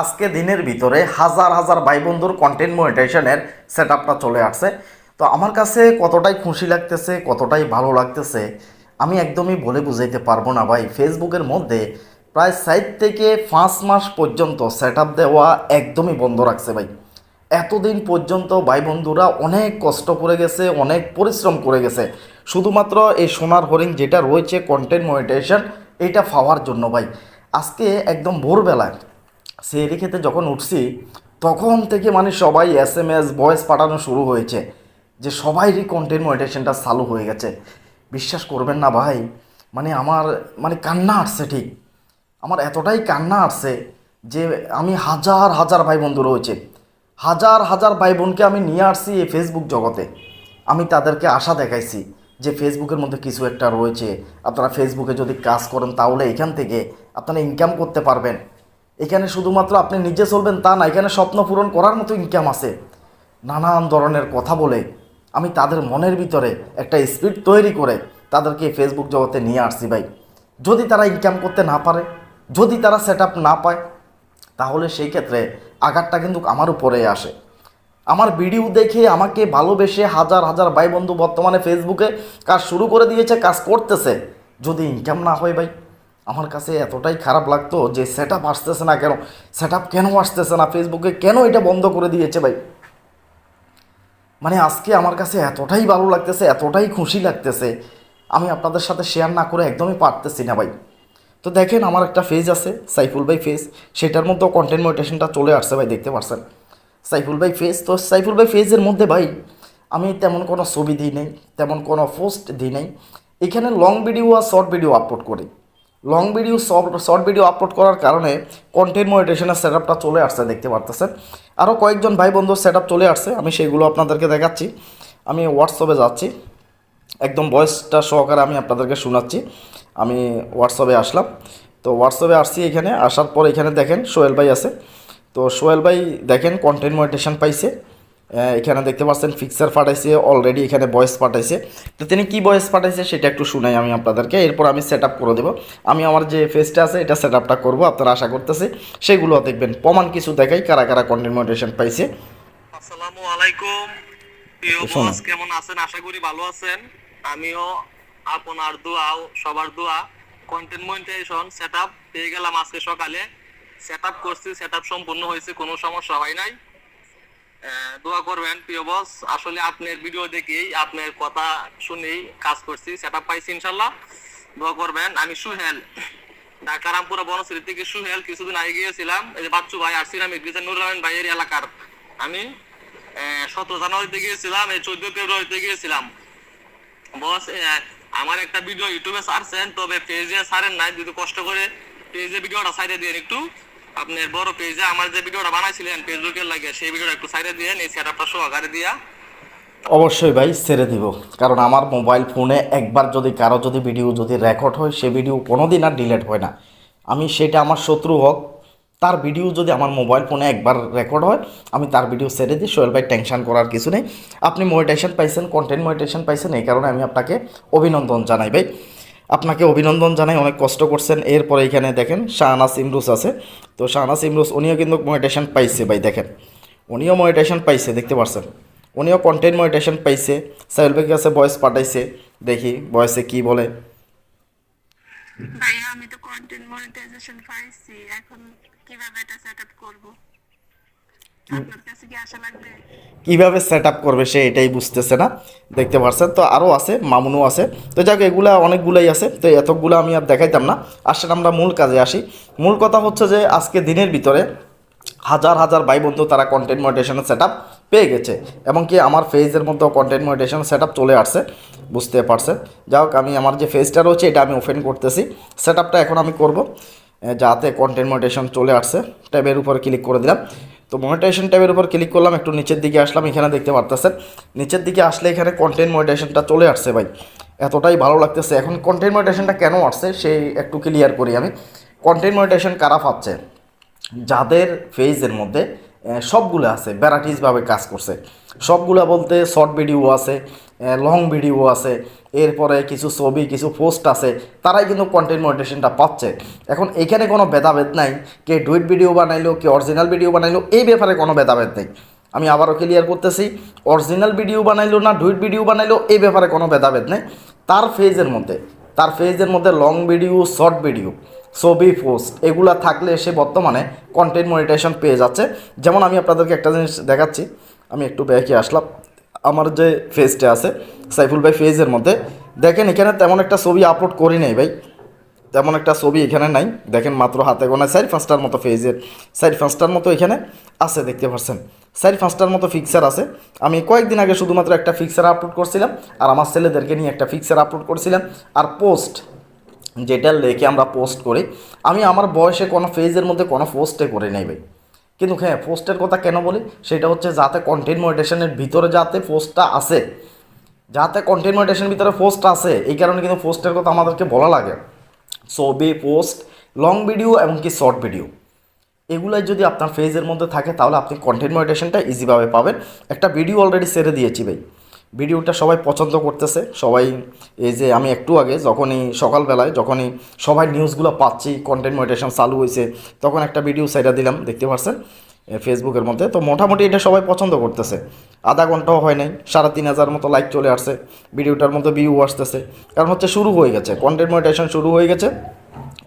আজকে দিনের ভিতরে হাজার হাজার ভাই বন্ধুর কন্টেন্ট মনিটাইজেশনের সেট আপটা চলে আসছে। তো আমার কাছে কতটাই খুশি লাগতেছে, কতটাই ভালো লাগতেছে, আমি একদমই বলে বুঝাইতে পারব না ভাই। ফেসবুকের মধ্যে প্রায় সাইট থেকে পাঁচ মাস পর্যন্ত সেট আপ দেওয়া একদমই বন্ধ রাখছে ভাই। এতদিন পর্যন্ত ভাই বন্ধুরা অনেক কষ্ট করে গেছে, অনেক পরিশ্রম করে গেছে। শুধুমাত্র এই সোনার হরিণ যেটা রয়েছে কন্টেন্ট মনিটাইজেশন এইটা পাওয়ার জন্য ভাই। আজকে একদম ভোরবেলায় সেরি খেতে যখন উঠছি, তখন থেকে মানে সবাই এস এম এস ভয়েস পাঠানো শুরু হয়েছে। যে সবাইরই কন্টেন্ট মনিটাইজেশনটা চালু হয়ে গেছে। বিশ্বাস করবেন না ভাই মানে আমার মানে কান্না আসছে ঠিক। আমার এতটাই কান্না আসছে যে আমি হাজার হাজার ভাই বন্ধু রয়েছে। হাজার হাজার ভাই বোনকে আমি নিয়ে আসছি এই ফেসবুক জগতে। আমি তাদেরকে আশা দেখাইছি যে ফেসবুকের মধ্যে কিছু একটা রয়েছে। আপনারা ফেসবুকে যদি কাজ করেন, তাহলে এখান থেকে আপনারা ইনকাম করতে পারবেন। এখানে শুধুমাত্র আপনি নিজে চলবেন তা না, এখানে স্বপ্ন পূরণ করার মতো ইনকাম আছে। নানান ধরনের কথা বলে আমি তাদের মনের ভিতরে একটা স্পিড তৈরি করে তাদেরকে ফেসবুক জগতে নিয়ে আসছি ভাই। যদি তারা ইনকাম করতে না পারে, যদি তারা সেট না পায়, তাহলে সেই ক্ষেত্রে আঘাতটা কিন্তু আমার উপরে আসে। আমার ভিডিও দেখে আমাকে ভালোবেসে হাজার হাজার ভাই বন্ধু বর্তমানে ফেসবুকে কাজ শুরু করে দিয়েছে, কাজ করতেছে। যদি ইনকাম না হয় ভাই আমার কাছে এতটাই খারাপ লাগতো যে সেট আপ আসতেছে না কেন? সেট আপ কেন আসতেছে না? ফেসবুকে কেন এটা বন্ধ করে দিয়েছে ভাই? মানে আজকে আমার কাছে এতটাই ভালো লাগতেছে, এতটাই খুশি লাগতেছে। আমি আপনাদের সাথে শেয়ার না করে একদমই পারতেছি না ভাই। তো দেখেন আমার একটা ফেজ আছে, সাইফুল ভাই ফেজ সেটার মধ্যেও কন্টেন্ট মোটিভেশনটা চলে আসছে ভাই, দেখতে পারছেন? সাইফুল ভাই ফেজ তো সাইফুল ভাই ফেজের মধ্যে ভাই, আমি তেমন কোনো ছবি দিই নাই, তেমন কোনো পোস্ট দিই নাই। এখানে লং ভিডিও আর শর্ট ভিডিও আপলোড করি। Long video short video upload করার কারণে কন্টেন্ট মনিটেশনের সেট আপটা চলে আসছে, দেখতে পারতেছেন। আরও কয়েকজন ভাই বন্ধুর সেট চলে আসছে, আমি সেইগুলো আপনাদেরকে দেখাচ্ছি। আমি হোয়াটসঅ্যাপে যাচ্ছি। একদম ভয়েসটা সহকারে আমি আপনাদেরকে শোনাচ্ছি। আমি হোয়াটসঅ্যাপে আসলাম। তো হোয়াটসঅ্যাপে আসছি এখানে, আসার পর এখানে দেখেন সোহেল ভাই আছে। তো সোহেল ভাই দেখেন কন্টেন্ট মনিটেশন পাইছে। এখানে দেখতে পাচ্ছেন ফিক্সার পাঠাইছে অলরেডি এখানে ভয়েস পাঠাইছে। তো তিনি কি ভয়েস পাঠাইছে সেটা একটু শুনাই আমি আপনাদেরকে এরপর আমি সেট আপ করে দেবো। আমি আমার যে ফেসটা আছে এটা সেট আপটা করব আপনারা আশা করতেছি সেগুলো দেখবেন। প্রমাণ কিছু দেখাই কারা কারা কন্টেন্ট মনিটেশন পাইছে। আসসালামু আলাইকুম। কেমন আছেন? আশা করি ভালো আছেন। আমিও আপনার দোয়া সবার দোয়া। কন্টেন্ট মনিটাইজেশন সেটআপ পেয়ে গেলাম আজকে সকালে। সেটআপ করছি সেটআপ সম্পূর্ণ হয়েছে কোনো সমস্যা হয় নাই। দোয়া করবেন, প্রিয় বস আসলে আপনার ভিডিও দেখেই, আপনার কথা শুনেই কাজ করছি সেটআপ পাইছি ইনশাল্লাহ। দোয়া করবেন। আমি সুহেল, ঢাকা রামপুরা বনশ্রী থেকে সুহেল, কিছুদিন আগে গিয়েছিলাম। এই যে বাচ্চু ভাই, আর সিরামিক ডিজাইন নুর রহমান ভাইয়ের এলাকার। আমি সতেরো জানুয়ারিতে গিয়েছিলাম, এই চোদ্দ ফেব্রুয়ারিতে গিয়েছিলাম। বস আমার একটা ভিডিও ইউটিউবে সারছেন, তবে পেজে ছাড়েন নাই, যদি কষ্ট করে পেজে ভিডিওটা সাইডে দিয়ে একটু। আপনার বড় পেজে আমার যে ভিডিওটা বানাইছিলেন ফেসবুকের লাগে, সেই ভিডিওটা একটু সাইডে দিয়ে এই সেটআপটা সহকারে দিয়া। অবশ্যই ভাই, ছেড়ে দিব। কারণ আমার মোবাইল ফোনে একবার যদি, কারও যদি ভিডিও যদি রেকর্ড হয়, সে ভিডিও কোনো দিন আর ডিলেট হয় না। আমি সেটা আমার শত্রু হোক, তার ভিডিও যদি আমার মোবাইল ফোনে একবার রেকর্ড হয়, আমি তার ভিডিও ছেড়ে দিই। সোহেল ভাই টেনশন করার কিছু নেই। আপনি মোটিটেশন পাইছেন কন্টেন্ট মোটিটেশন পাইছেন, এই কারণে আমি আপনাকে অভিনন্দন জানাই ভাই। আপনাকে অভিনন্দন জানাই, অনেক কষ্ট করছেন। এরপরে এখানে দেখেন শাহনাস ইমরুস আছে। তো শাহনাস ইমরুস উনিও কিন্তু মোটিটেশন পাইছে ভাই, দেখেন। উনিও মোটিটেশন পাইছে, দেখতে পারছেন। উনিও কন্টেন্ট মনিটেশন পাইছে, সাহেল ভাইয়ের কাছে পাঠাইছে, দেখি ভয়েসে কি বলে। ভাইয়া, আমি তো কন্টেন্ট মনিটাইজেশন পাইছি, এখন কীভাবে এটা সেটআপ করব আপনার কাছে কি আশা লাগবে কীভাবে সেট আপ করবে সে এটাই বুঝতেছে না দেখতে পারছেন? তো আরও আছে মামুনও আছে। তো যাক এগুলা অনেকগুলাই আছে তো এতগুলো আমি আর দেখাইতাম না। আসলে আমরা মূল কাজে আসি। মূল কথা হচ্ছে যে আজকে দিনের ভিতরে হাজার হাজার ভাই বন্ধু তারা কন্টেন্ট মনিটেশনের সেট আপ পেয়ে গেছে এবং কি আমার ফেজের মধ্যেও কন্টেন্ট মনিটেশন সেট আপ চলে আসছে বুঝতে পারছেন? যাই হোক আমি আমার যে ফেজটা রয়েছে এটা আমি ওপেন করতেছি। সেট আপটা এখন আমি করব যাতে কন্টেন্ট মনিটেশন চলে আসছে। ট্যাবের উপর ক্লিক করে দিলাম। তো মনিটেশন ট্যাবের উপর ক্লিক করলাম, একটু নিচের দিকে আসলাম, এখানে দেখতে পারতেছেন। নিচের দিকে আসলে এখানে কন্টেন্ট মনিটেশনটা চলে আসছে ভাই। এতটাই ভালো লাগতেছে। এখন কন্টেন্ট মনিটেশনটা কেন আসছে, সেই একটু ক্লিয়ার করি আমি। কন্টেন্ট মনিটেশন কারা পাচ্ছে? যাদের ফেজের মধ্যে সবগুলো আছে ভ্যারাইটিসভাবে কাজ করছে। সবগুলা বলতে শর্ট ভিডিও আছে লং ভিডিও আছে এরপরে কিছু ছবি, কিছু পোস্ট আছে, তারাই কিন্তু কন্টেন্ট মনিটেশনটা পাচ্ছে। এখন এখানে কোনো ভেদাভেদ নাই, কে ডুইট ভিডিও বানাইলো, কে অরিজিনাল ভিডিও বানাইলো, এই ব্যাপারে কোনো ভেদাভেদ নেই। আমি আবারও ক্লিয়ার করতেছি অরিজিনাল ভিডিও বানাইলো না ডুইট ভিডিও বানাইলো, এই ব্যাপারে কোনো ভেদাভেদ নেই। তার ফেজের মধ্যে, তার ফেজের মধ্যে লং ভিডিও শর্ট ভিডিও ছবি পোস্ট এগুলো থাকলে সে বর্তমানে কন্টেন্ট মনিটেশন পেয়ে যাচ্ছে। যেমন আমি আপনাদেরকে একটা জিনিস দেখাচ্ছি, আমি একটু ব্যাকে আসলাম। আমার যে ফেজটা আছে, সাইফুল ভাই ফেজের মধ্যে। দেখেন, এখানে তেমন একটা ছবি আপলোড করি নাই ভাই। তেমন একটা ছবি এখানে নাই। দেখেন, মাত্র হাতে গোনা চার পাঁচটার মতো ফেজের চার পাঁচটার মতো এখানে আছে, দেখতে পাচ্ছেন। চার পাঁচটার মতো ফিক্সার আছে। আমি কয়েকদিন আগে শুধুমাত্র একটা ফিক্সার আপলোড করছিলাম আর আমার ছেলেদেরকে নিয়ে একটা ফিক্সার আপলোড করছিলাম। আর পোস্ট যেটা লেখে আমরা পোস্ট করি, আমি আমার বয়সে কোনো ফেজের মধ্যে কোনো পোস্টে করে নেই ভাই। কিন্তু হ্যাঁ পোস্টের কথা কেন বলি? সেটা হচ্ছে যাতে কন্টেন্ট মডিটেশনের ভিতরে যাতে পোস্টটা আসে। যাতে কন্টেন্ট মডিটেশনের ভিতরে পোস্ট আছে এই কারণে কিন্তু পোস্টের কথা আমাদেরকে বলা লাগে। ছবি, পোস্ট লং ভিডিও এমনকি শর্ট ভিডিও এগুলাই যদি আপনার ফেজের মধ্যে থাকে, তাহলে আপনি কন্টেন্ট মডিটেশনটা ইজিভাবে পাবেন। একটা ভিডিও অলরেডি সেরে দিয়েছি ভাই। ভিডিওটা সবাই পছন্দ করতেছে। সবাই এই যে আমি একটু আগে যখনই সকালবেলায় যখনই সবাই নিউজগুলো পাচ্ছি কন্টেন্ট মনিটেশন চালু হয়েছে তখন একটা ভিডিও সাইডা দিলাম, দেখতে পাচ্ছেন ফেসবুকের মধ্যে। তো মোটামুটি এটা সবাই পছন্দ করতেছে। আধা ঘন্টাও হয় নাই, সাড়ে তিন হাজার মতো লাইক চলে আসছে। ভিডিওটার মধ্যে ভিউ আসতেছে। কারণ হচ্ছে শুরু হয়ে গেছে কন্টেন্ট মনিটেশন শুরু হয়ে গেছে।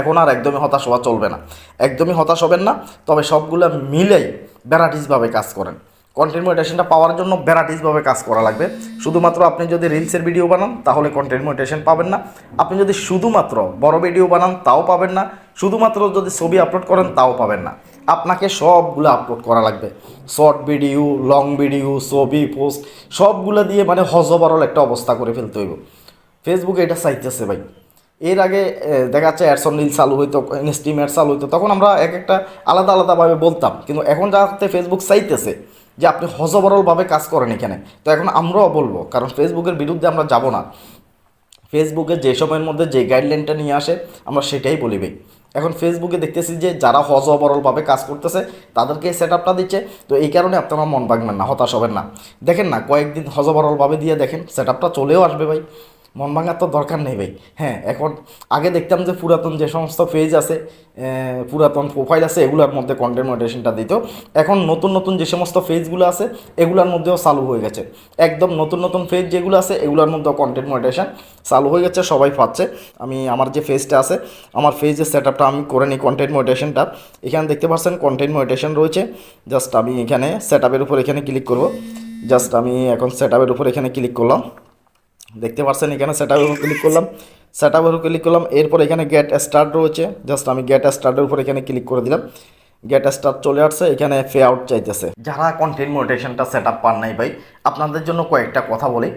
এখন আর একদমই হতাশ হওয়া চলবে না। একদমই হতাশ হবেন না, তবে সবগুলো মিলেই ভ্যারাইটিসভাবে কাজ করেন। কন্টেন্ট মনিটেশনটা পাওয়ার জন্য ভ্যারাইটিসভাবে কাজ করা লাগবে। শুধুমাত্র আপনি যদি রিলসের ভিডিও বানান, তাহলে কন্টেন্ট মনিটেশন পাবেন না। আপনি যদি শুধুমাত্র বড় ভিডিও বানান, তাও পাবেন না। শুধুমাত্র যদি ছবি আপলোড করেন, তাও পাবেন না। আপনাকে সবগুলো আপলোড করা লাগবে। শর্ট ভিডিও লং ভিডিও ছবি পোস্ট সবগুলো দিয়ে মানে হজবরল একটা অবস্থা করে ফেলতে হইব। ফেসবুকে এটা চাইতেছে ভাই। এর আগে দেখা যাচ্ছে অ্যাডসন রিল চালু হইতো ইনস্টিম অ্যাড চালু হইতো, তখন আমরা এক একটা আলাদা আলাদাভাবে বলতাম। কিন্তু এখন যাতে ফেসবুক চাইতেছে যে আপনি হজবরলভাবে কাজ করেন এখানে। তো এখন আমরাও বলব, কারণ ফেসবুকের বিরুদ্ধে আমরা যাব না। ফেসবুকে যে সময়ের মধ্যে যে গাইডলাইনটা নিয়ে আসে, আমরা সেটাই বলি ভাই। এখন ফেসবুকে দেখতেছি যে যারা হজ অবরলভাবে কাজ করতেছে, তাদেরকে সেট আপটা দিচ্ছে। তো এই কারণে আপনারা মন ভাঙবেন না, হতাশ হবেন না। দেখেন না, কয়েকদিন হজ অবরলভাবে দিয়ে দেখেন সেট আপটা চলেও আসবে ভাই। মন ভাঙার তো দরকার নেই ভাই। হ্যাঁ এখন আগে দেখতাম যে পুরাতন যে সমস্ত পেজ আছে পুরাতন প্রোফাইল আছে, এগুলোর মধ্যে কন্টেন্ট মডারেশনটা দিত। এখন নতুন নতুন যে সমস্ত পেজগুলো আছে, এগুলোর মধ্যেও চালু হয়ে গেছে। একদম নতুন নতুন পেজ যেগুলো আছে, এগুলোর মধ্যেও কন্টেন্ট মডারেশন চালু হয়ে গেছে, সবাই পাচ্ছে। আমি, আমার যে ফেজটা আছে, আমার ফেজের সেট আপটা আমি করে নিই কন্টেন্ট মডারেশনটা এখানে দেখতে পাচ্ছেন কন্টেন্ট মডারেশন রয়েছে। জাস্ট আমি এখানে সেট আপের উপর এখানে ক্লিক করব। জাস্ট আমি এখন সেট আপের উপর এখানে ক্লিক করলাম। দেখতে পাচ্ছেন এখানে সেট উপর ক্লিক করলাম। সেট আপের উপর ক্লিক করলাম, এরপর এখানে গেট স্টার্ট রয়েছে। জাস্ট আমি গেট স্টার্টের উপর এখানে ক্লিক করে দিলাম। গেট স্টার্ট চলে আসছে, এখানে ফে আউট চাইতেছে। যারা কন্টেন্ট মোটেশনটা সেট আপ পান নাই ভাই আপনাদের জন্য কয়েকটা কথা বলি।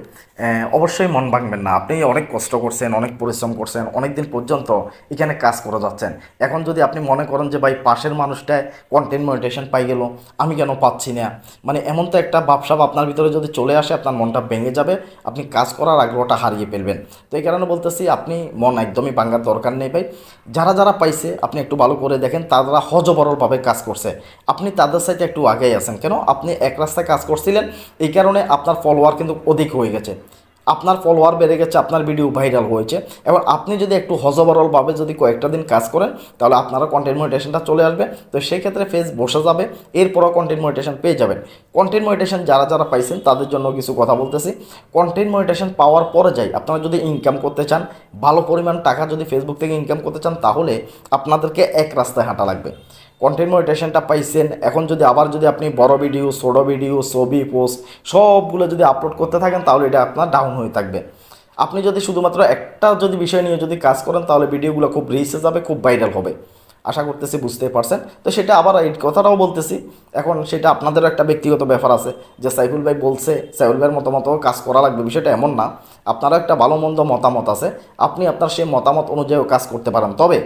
অবশ্যই মন ভাঙবেন না। আপনি অনেক কষ্ট করছেন, অনেক পরিশ্রম করছেন অনেক দিন পর্যন্ত এখানে কাজ করে যাচ্ছেন। এখন যদি আপনি মনে করেন যে, ভাই, পাশের মানুষটায় কন্টেন্ট মোটিভেশন পাই গেল, আমি কেন পাচ্ছি না? মানে এমন তো একটা ভাবসাব আপনার ভিতরে যদি চলে আসে, আপনার মনটা ভেঙে যাবে, আপনি কাজ করার আগ্রহটা হারিয়ে ফেলবেন। তো এই কারণে বলতেছি, আপনি মন একদমই ভাঙার দরকার নেই, ভাই। যারা যারা পাইছে, আপনি একটু ভালো করে দেখেন, তারা হজবরলভাবে কাজ করছে। আপনি তাদের সাথে একটু আগেই আছেন। কেন? আপনি এক রাস্তায় কাজ করছিলেন, এই কারণে আপনার ফলোয়ার কিন্তু অধিক হয়ে গেছে। আপনার ফলোয়ার বেড়ে গেছে, আপনার ভিডিও ভাইরাল হয়েছে। এবং আপনি যদি একটু হজবরলভাবে যদি কয়েকটা দিন কাজ করেন, তাহলে আপনারা কন্টেন্ট মনিটেশনটা চলে আসবে। তো সেই ক্ষেত্রে ফেস বসে যাবে, এরপরও কন্টেন্ট মনিটেশন পেয়ে যাবেন। কন্টেন্ট মনিটেশন যারা যারা পাইছেন, তাদের জন্য কিছু কথা বলতেছি। কন্টেন্ট মনিটেশন পাওয়ার পরে যাই, আপনারা যদি ইনকাম করতে চান, ভালো পরিমাণ টাকা যদি ফেসবুক থেকে ইনকাম করতে চান, তাহলে আপনাদেরকে এক রাস্তায় হাঁটা লাগবে। কন্টেন্ট মনিটেশনটা পাইছেন। এখন যদি আবার যদি আপনি বড় ভিডিও ছোটো ভিডিও ছবি পোস্ট সবগুলো যদি আপলোড করতে থাকেন, তাহলে এটা আপনার ডাউন হয়ে থাকবে। আপনি যদি শুধুমাত্র একটা যদি বিষয় নিয়ে যদি কাজ করেন, তাহলে ভিডিওগুলো খুব রিচে যাবে, খুব ভাইরাল হবে। আশা করতেছি বুঝতেই পারছেন। তো সেটা আবার এই কথাটাও বলতেছি, এখন সেটা আপনাদেরও একটা ব্যক্তিগত ব্যাপার আছে যে সাইফুল ভাই বলছে, সাইফুল ভাইয়ের মতামত কাজ করা লাগবে, বিষয়টা এমন না। আপনারও একটা ভালো মন্দ মতামত আছে, আপনি আপনার সেই মতামত অনুযায়ীও কাজ করতে পারেন। তবে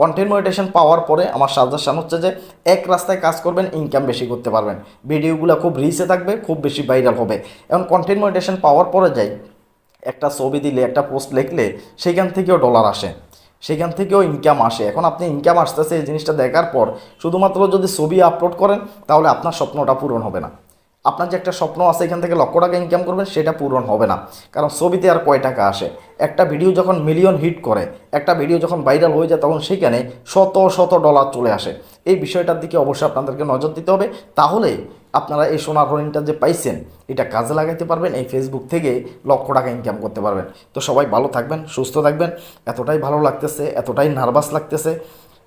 কন্টেন্ট মনিটেশন পাওয়ার পরে আমার সাজেশন হচ্ছে যে এক রাস্তায় কাজ করবেন ইনকাম বেশি করতে পারবেন। ভিডিওগুলো খুব রিচে থাকবে, খুব বেশি ভাইরাল হবে। এখন কন্টেন্ট মনিটেশন পাওয়ার পরে যাই, একটা ছবি দিলে, একটা পোস্ট লিখলে, সেখান থেকেও ডলার আসে। সেখান থেকেও ইনকাম আসে। এখন আপনি ইনকাম আসতেছে এই জিনিসটা দেখার পর শুধুমাত্র যদি ছবি আপলোড করেন, তাহলে আপনার স্বপ্নটা পূরণ হবে না। আপনার যে একটা স্বপ্ন আছে, এখান থেকে লক্ষ টাকা ইনকাম করবেন, সেটা পূরণ হবে না। কারণ ছবিতে আর কয় টাকা আসে? একটা ভিডিও যখন মিলিয়ন হিট করে, একটা ভিডিও যখন ভাইরাল হয়ে যায়, তখন সেখানে শত শত ডলার চলে আসে। এই বিষয়টার দিকে অবশ্যই আপনাদেরকে নজর দিতে হবে। তাহলে আপনারা এই সোনার হরিণটা যে পাইছেন, এটা কাজে লাগাইতে পারবেন, এই ফেসবুক থেকে লক্ষ টাকা ইনকাম করতে পারবেন। তো সবাই ভালো থাকবেন, সুস্থ থাকবেন। এতটাই ভালো লাগতেছে, এতটাই নার্ভাস লাগতেছে।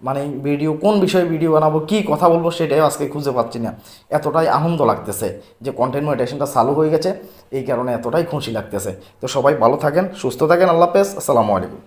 মানে ভিডিও কোন বিষয়ে ভিডিও বানাবো, কি কথা বলব সেটাই আজকে খুঁজে পাচ্ছি না। এতটাই আনন্দ লাগতেছে যে কন্টেন্ট মনিটাইজেশনটা চালু হয়ে গেছে, এই কারণে এতটাই খুশি লাগতেছে। তো সবাই ভালো থাকেন, সুস্থ থাকেন, আল্লাহ হাফেজ, আসসালামু আলাইকুম।